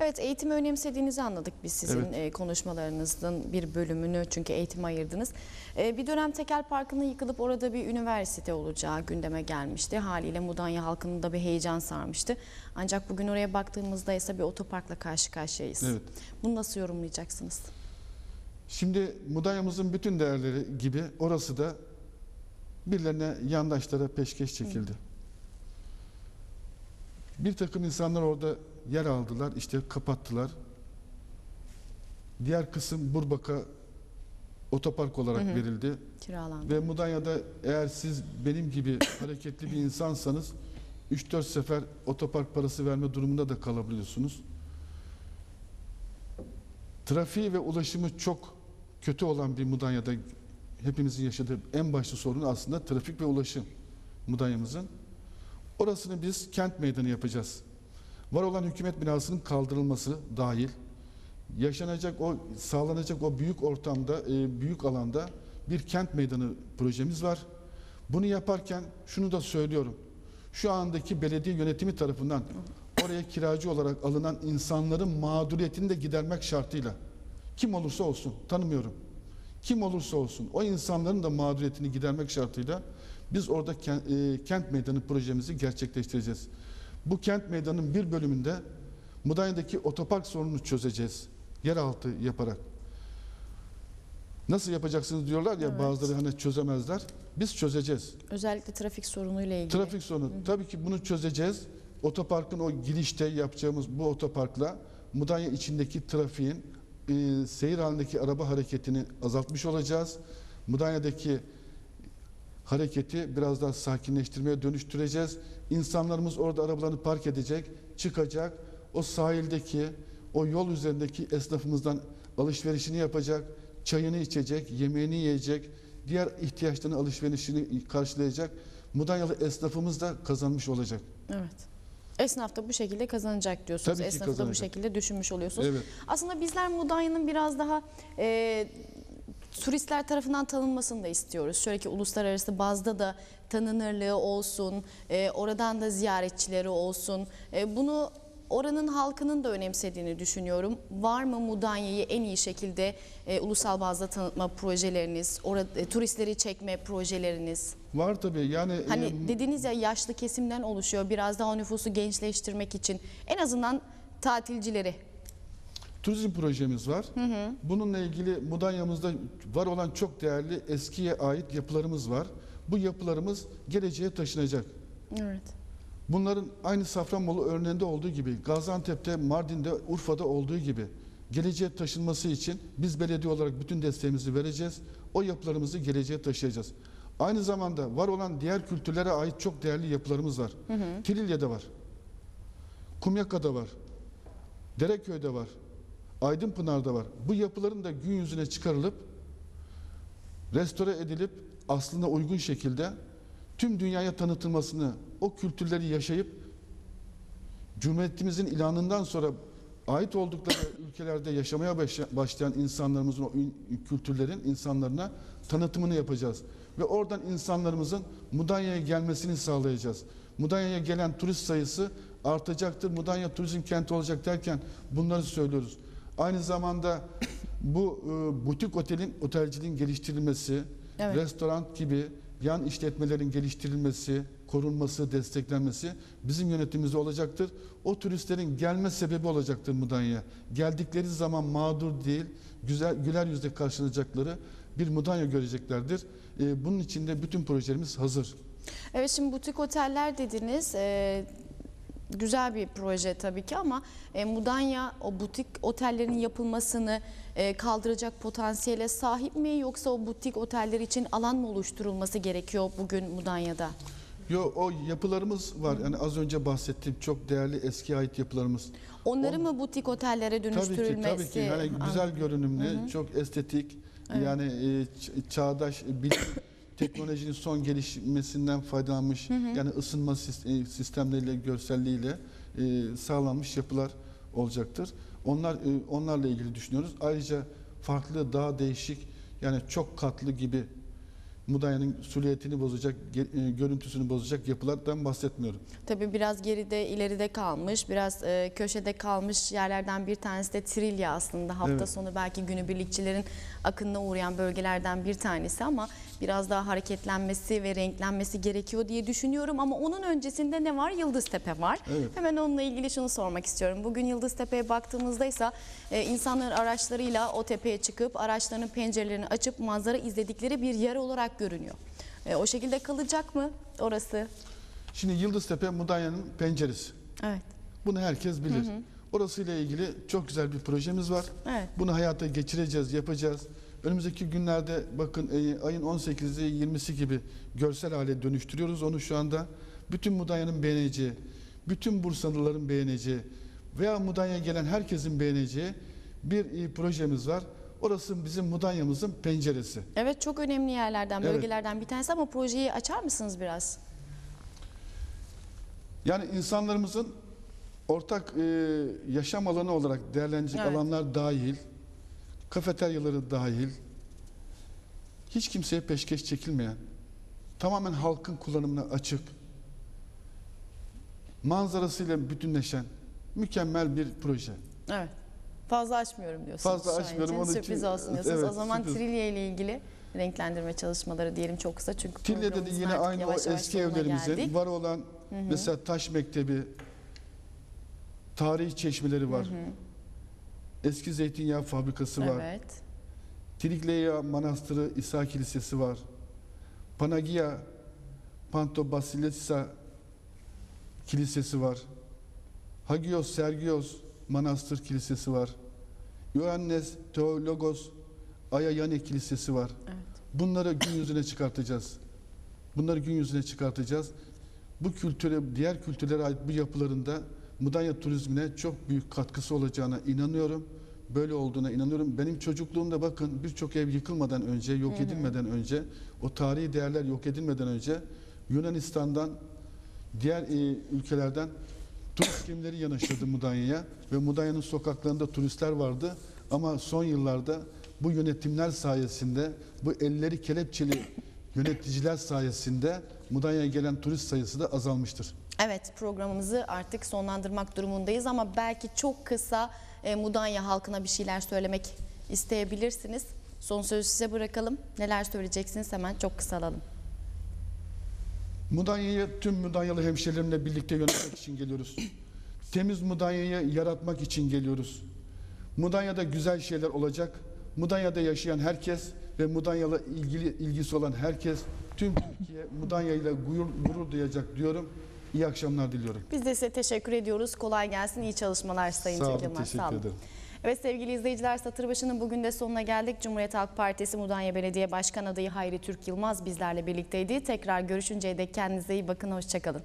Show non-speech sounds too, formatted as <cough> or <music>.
Evet eğitimi önemsediğinizi anladık biz sizin Evet. e, konuşmalarınızın bir bölümünü çünkü eğitime ayırdınız. E, bir dönem Tekel Parkı'nın yıkılıp orada bir üniversite olacağı gündeme gelmişti. Haliyle Mudanya halkının da bir heyecan sarmıştı. Ancak bugün oraya baktığımızda ise bir otoparkla karşı karşıyayız. Evet. Bunu nasıl yorumlayacaksınız? Şimdi Mudanya'mızın bütün değerleri gibi orası da birilerine yandaşlara peşkeş çekildi. Bir takım insanlar orada yer aldılar, işte kapattılar. Diğer kısım Burbak'a otopark olarak Hı hı. verildi. Kiralandı. Ve Mudanya'da eğer siz benim gibi <laughs> hareketli bir insansanız 3-4 sefer otopark parası verme durumunda da kalabiliyorsunuz. Trafiği ve ulaşımı çok kötü olan bir Mudanya'da hepimizin yaşadığı en başlı sorun aslında trafik ve ulaşım Mudanya'mızın. Orasını biz kent meydanı yapacağız. Var olan hükümet binasının kaldırılması dahil yaşanacak o sağlanacak o büyük ortamda e, büyük alanda bir kent meydanı projemiz var. Bunu yaparken şunu da söylüyorum. Şu andaki belediye yönetimi tarafından oraya kiracı olarak alınan insanların mağduriyetini de gidermek şartıyla kim olursa olsun tanımıyorum. Kim olursa olsun o insanların da mağduriyetini gidermek şartıyla biz orada kent, e, kent meydanı projemizi gerçekleştireceğiz. Bu kent meydanının bir bölümünde Mudanya'daki otopark sorununu çözeceğiz. Yeraltı yaparak. Nasıl yapacaksınız diyorlar ya Evet. bazıları hani çözemezler. Biz çözeceğiz. Özellikle trafik sorunuyla ilgili. Trafik sorunu. Tabii ki bunu çözeceğiz. Otoparkın o girişte yapacağımız bu otoparkla Mudanya içindeki trafiğin e, seyir halindeki araba hareketini azaltmış olacağız. Mudanya'daki hareketi biraz daha sakinleştirmeye dönüştüreceğiz. İnsanlarımız orada arabalarını park edecek, çıkacak. O sahildeki, o yol üzerindeki esnafımızdan alışverişini yapacak, çayını içecek, yemeğini yiyecek, diğer ihtiyaçlarını alışverişini karşılayacak. Mudanyalı esnafımız da kazanmış olacak. Evet. Esnaf da bu şekilde kazanacak diyorsunuz. Tabii ki Esnafı da bu kazanacak. şekilde düşünmüş oluyorsunuz. Evet. Aslında bizler Mudanya'nın biraz daha e, turistler tarafından tanınmasını da istiyoruz. Şöyle ki uluslararası bazda da tanınırlığı olsun, e, oradan da ziyaretçileri olsun. E, bunu oranın halkının da önemsediğini düşünüyorum. Var mı Mudanya'yı en iyi şekilde e, ulusal bazda tanıtma projeleriniz, orada e, turistleri çekme projeleriniz? Var tabii yani Hani e, dediniz ya yaşlı kesimden oluşuyor. Biraz daha nüfusu gençleştirmek için en azından tatilcileri. Turizm projemiz var. Bununla ilgili Mudanya'mızda var olan çok değerli eskiye ait yapılarımız var. Bu yapılarımız geleceğe taşınacak. Evet. Bunların aynı Safranbolu örneğinde olduğu gibi Gaziantep'te, Mardin'de, Urfa'da olduğu gibi geleceğe taşınması için biz belediye olarak bütün desteğimizi vereceğiz. O yapılarımızı geleceğe taşıyacağız. Aynı zamanda var olan diğer kültürlere ait çok değerli yapılarımız var. Trilye'de var. Kumyaka'da var. Dereköy'de var. Aydınpınar'da var. Bu yapıların da gün yüzüne çıkarılıp restore edilip aslına uygun şekilde tüm dünyaya tanıtılmasını, o kültürleri yaşayıp Cumhuriyetimizin ilanından sonra ait oldukları <coughs> ülkelerde yaşamaya başla- başlayan insanlarımızın o kültürlerin insanlarına tanıtımını yapacağız. Ve oradan insanlarımızın Mudanya'ya gelmesini sağlayacağız. Mudanya'ya gelen turist sayısı artacaktır. Mudanya turizm kenti olacak derken bunları söylüyoruz. Aynı zamanda bu e, butik otelin otelciliğin geliştirilmesi, Evet. restoran gibi yan işletmelerin geliştirilmesi, korunması, desteklenmesi bizim yönetimimizde olacaktır. O turistlerin gelme sebebi olacaktır Mudanya'ya. Geldikleri zaman mağdur değil, güzel güler yüzle karşılayacakları bir Mudanya göreceklerdir. Ee, bunun için de bütün projelerimiz hazır. Evet şimdi butik oteller dediniz. Ee, güzel bir proje tabii ki ama e, Mudanya o butik otellerin yapılmasını e, kaldıracak potansiyele sahip mi yoksa o butik oteller için alan mı oluşturulması gerekiyor bugün Mudanya'da? Yo o yapılarımız var. Yani az önce bahsettiğim çok değerli eski ait yapılarımız. Onları On- mı butik otellere Tabii ki dönüştürülmesi? tabii ki yani güzel görünümlü, çok estetik yani e, çağdaş bilim teknolojinin son gelişmesinden faydalanmış yani ısınma e, sistemleriyle, görselliğiyle e, sağlanmış yapılar olacaktır. Onlar e, onlarla ilgili düşünüyoruz. Ayrıca farklı daha değişik yani çok katlı gibi Mudanya'nın süliyetini bozacak, e, görüntüsünü bozacak yapılardan bahsetmiyorum. Tabii biraz geride, ileride kalmış, biraz e, köşede kalmış yerlerden bir tanesi de Trilya aslında. Hafta Evet. sonu belki günübirlikçilerin akınına uğrayan bölgelerden bir tanesi ama biraz daha hareketlenmesi ve renklenmesi gerekiyor diye düşünüyorum. Ama onun öncesinde ne var? Yıldıztepe var. Evet. Hemen onunla ilgili şunu sormak istiyorum. Bugün Yıldıztepe'ye baktığımızda ise e, insanlar araçlarıyla o tepeye çıkıp araçlarının pencerelerini açıp manzara izledikleri bir yer olarak görünüyor. E, o şekilde kalacak mı orası? Şimdi Yıldıztepe Mudanya'nın penceresi. Evet. Bunu herkes bilir. Orasıyla ilgili çok güzel bir projemiz var. Evet. Bunu hayata geçireceğiz, yapacağız. Önümüzdeki günlerde bakın e, ayın 18'i 20'si gibi görsel hale dönüştürüyoruz onu şu anda. Bütün Mudanya'nın beğeneceği, bütün Bursalıların beğeneceği veya Mudanya'ya gelen herkesin beğeneceği bir e, projemiz var. Orası bizim Mudanya'mızın penceresi. Evet çok önemli yerlerden, Evet. bölgelerden bir tanesi ama projeyi açar mısınız biraz? Yani insanlarımızın ortak e, yaşam alanı olarak değerlenecek Evet. alanlar dahil, kafeteryaları dahil, hiç kimseye peşkeş çekilmeyen, tamamen halkın kullanımına açık, manzarasıyla bütünleşen mükemmel bir proje. Evet. Fazla açmıyorum diyorsunuz. Fazla açmıyorum, için- Sürpriz olsun diyorsunuz. o Evet, zaman sürpriz. Trilye ile ilgili renklendirme çalışmaları diyelim çok kısa çünkü de programımızın yine aynı o yavaş yavaş eski evlerimizin geldik. var olan mesela taş mektebi, tarihi çeşmeleri var. Eski zeytinyağı fabrikası var. Evet. Trigleia Manastırı İsa Kilisesi var. Panagia Pantobasilisa Kilisesi var. Hagios Sergios Manastır Kilisesi var. Ioannes Theologos Ayayane Kilisesi var. Evet. Bunları gün yüzüne çıkartacağız. Bunları gün yüzüne çıkartacağız. Bu kültüre, diğer kültürlere ait bu yapılarında Mudanya turizmine çok büyük katkısı olacağına inanıyorum. Böyle olduğuna inanıyorum. Benim çocukluğumda bakın birçok ev yıkılmadan önce, yok edilmeden önce, o tarihi değerler yok edilmeden önce Yunanistan'dan, diğer e, ülkelerden turist gemileri yanaşırdı Mudanya'ya ve Mudanya'nın sokaklarında turistler vardı. Ama son yıllarda bu yönetimler sayesinde, bu elleri kelepçeli yöneticiler sayesinde Mudanya'ya gelen turist sayısı da azalmıştır. Evet programımızı artık sonlandırmak durumundayız ama belki çok kısa e, Mudanya halkına bir şeyler söylemek isteyebilirsiniz. Son sözü size bırakalım. Neler söyleyeceksiniz hemen çok kısa alalım. Mudanya'yı tüm Mudanyalı hemşehrilerimle birlikte yönetmek için geliyoruz. <coughs> Temiz Mudanya'yı yaratmak için geliyoruz. Mudanya'da güzel şeyler olacak. Mudanya'da yaşayan herkes ve Mudanyalı ilgili ilgisi olan herkes tüm Türkiye Mudanya ile gurur, gurur duyacak diyorum. İyi akşamlar diliyorum. Biz de size teşekkür ediyoruz. Kolay gelsin. İyi çalışmalar Sayın Sağ olun, Tilkiman. teşekkür ederim. Evet sevgili izleyiciler Satır Başı'nın bugün de sonuna geldik. Cumhuriyet Halk Partisi Mudanya Belediye Başkan adayı Hayri Türk Yılmaz bizlerle birlikteydi. Tekrar görüşünceye dek kendinize iyi bakın. Hoşçakalın.